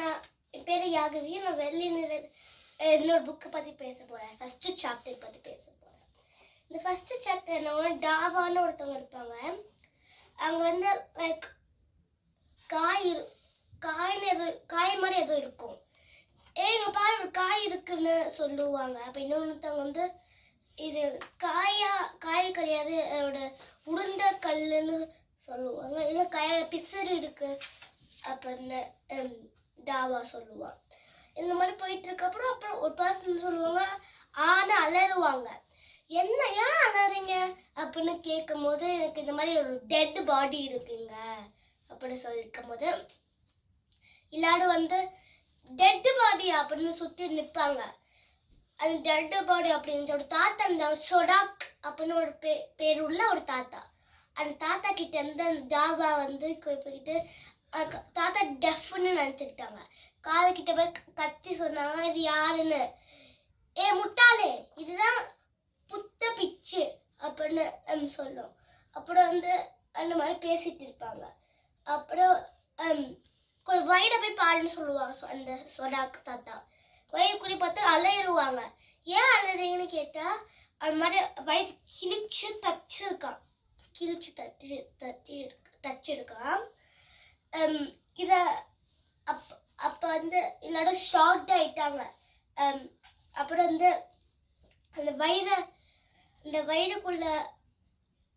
நான் என் பேர் யாகவி நான் வெள்ளி நிற இன்னொரு புக்கை பற்றி பேச போகிறேன் ஃபஸ்ட்டு சாப்டர் பற்றி பேச போகிறேன் இந்த ஃபஸ்ட்டு சாப்டர் என்னவோ டாவான்னு ஒருத்தவங்க இருப்பாங்க. அங்கே வந்து லைக் காய் காய்னு எதோ காய் மாதிரி எதுவும் இருக்கும். ஏ எங்கள் பாரு ஒரு காய் இருக்குன்னு சொல்லுவாங்க. அப்போ இன்னொருத்தவங்க வந்து இது காயா காய் கிடையாது அதோட உருண்ட கல்லுன்னு சொல்லுவாங்க. இல்லை காய பிசுறு இருக்கு. அப்படின்னு டாவா சொல்லுவான் இந்த மாதிரி போயிட்டு இருக்க அப்புறம் அப்புறம் ஒரு பர்சன் சொல்லுவாங்க ஆனால் அலறுவாங்க. என்ன ஏன் அலறீங்க? அப்படின்னு கேட்கும் போது எனக்கு இந்த மாதிரி ஒரு டெட் பாடி இருக்குங்க. அப்படின்னு சொல்லிருக்கும் போது எல்லாரும் வந்து டெட் பாடி அப்படின்னு சுற்றி நிற்பாங்க அந்த டெட் பாடி அப்படின்னு ஒரு தாத்தா இந்த சொடாக் அப்படின்னு ஒரு பே பேர் உள்ள ஒரு தாத்தா. அந்த தாத்தா கிட்ட இருந்து அந்த டாபா வந்து போய் போயிட்டு தாத்தா டெஃப்னு நினச்சிக்கிட்டாங்க. காது கிட்ட போய் கத்தி சொன்னாங்க இது யாருன்னு? ஏ முட்டாளே இதுதான் புத்த பிச்சு அப்படின்னு சொல்லும். அப்புறம் வந்து அந்த மாதிரி பேசிட்டு இருப்பாங்க. அப்புறம் கொஞ்சம் வயிறை போய் பாருன்னு சொல்லுவாங்க அந்த சொடாக்கு தாத்தா. வயிறு குடி பார்த்து அலையிடுவாங்க ஏன் அலையிறீங்கன்னு கேட்டா அந்த மாதிரி வயிறு கிழிச்சு தச்சிருக்கான் கிழிச்சு தத்தி தத்தி தச்சிருக்கான் Um, இத அப் அப்ப வந்து எல்லாரும் ஷாக்ட் ஆயிட்டாங்க. Um, அப்புறம் வந்து அந்த வயிறு இந்த வயிறுக்குள்ள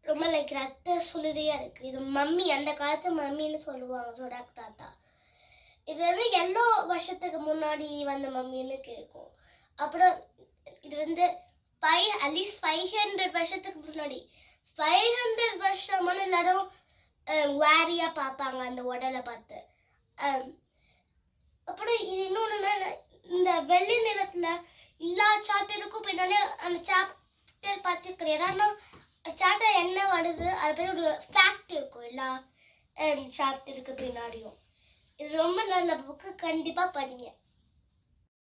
ரொம்ப லைக் ரத்த சுளுதியா இருக்கு. இது மம்மி அந்த காலத்து மம்மின்னு சொல்லுவாங்க சோடாக் தாத்தா. இது வந்து எல்லோ வருஷத்துக்கு முன்னாடி வந்த மம்மின்னு கேட்கும் அப்புறம் இது வந்து ஃபைவ் அட்லீஸ்ட் ஃபைவ் ஹண்ட்ரட் வருஷத்துக்கு முன்னாடி. ஃபைவ் ஹண்ட்ரட் வருஷமான எல்லாரும் வேரியாக பார்ப்பாங்க அந்த உடலை பார்த்து. அப்புறம் இது இன்னொன்று இந்த வெள்ளி நிறத்துல எல்லா சாப்டருக்கும் பின்னாடி அந்த சாப்டர் பார்த்து கிடையாது. ஆனால் சாப்டர் என்ன வருது அது பற்றி ஒரு ஃபேக்ட் இருக்கும். எல்லா சாப்டருக்கு பின்னாடியும். இது ரொம்ப நல்ல புக்கு கண்டிப்பாக படிங்க.